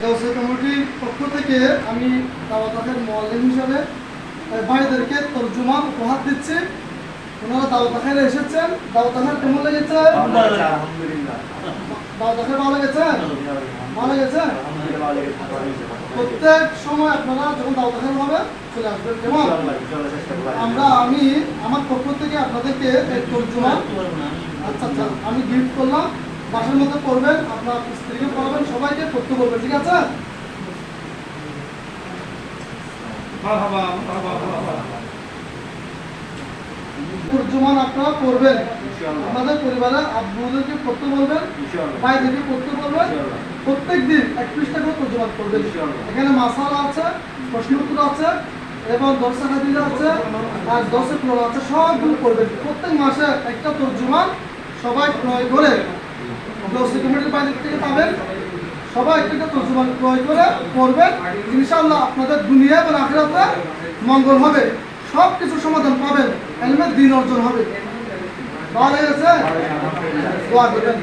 ব্যবসায়ী কমিটির পক্ষ থেকে আমি দাওয়াতের মল্লিম হিসাবে। ভাইদেরকে তর্জমা উপহার দিচ্ছি। ওনারা দাওয়াতের এসেছেন। দাওয়াতের কেমন লেগেছে? দাওয়াতের ভালো লেগেছে? ভালো লেগেছে? প্রত্যেক সময় আপনারা যখন দাওয়াতের হবে চলে আসবেন। কেমন? আমরা আমি আমার পক্ষ থেকে আপনাদেরকে তর্জমা আচ্ছা আচ্ছা আমি গিফট করলাম। বাসার মধ্যে করবেন আপনার স্ত্রীকে পড়াবেন সবাইকে পড়তে বলবেন ঠিক আছে? তর্জমান আপনারা করবেন আপনাদের পরিবারে আব্বুদেরকে পড়তে বলবেন ভাইদেরকে পড়তে বলবেন। প্রত্যেক দিন এক পৃষ্ঠা করে তর্জমান করবেন এখানে মাসালা আছে প্রশ্ন উত্তর আছে এবং দর্শক হাদিস আছে আর দর্শক আছে সবগুলো করবেন প্রত্যেক মাসে একটা তর্জমান সবাই ক্রয় করে। দর্শক কমিটির বাইরে থেকে পাবেন। সবাই থেকে একটা ক্রয় করে করবেন। ইনশাল্লাহ আপনাদের দুনিয়া এবং আখেরাতে মঙ্গল হবে। সব কিছু সমাধান পাবেন। এলমের দিন অর্জন হবে। ভালো হয়ে দেবেন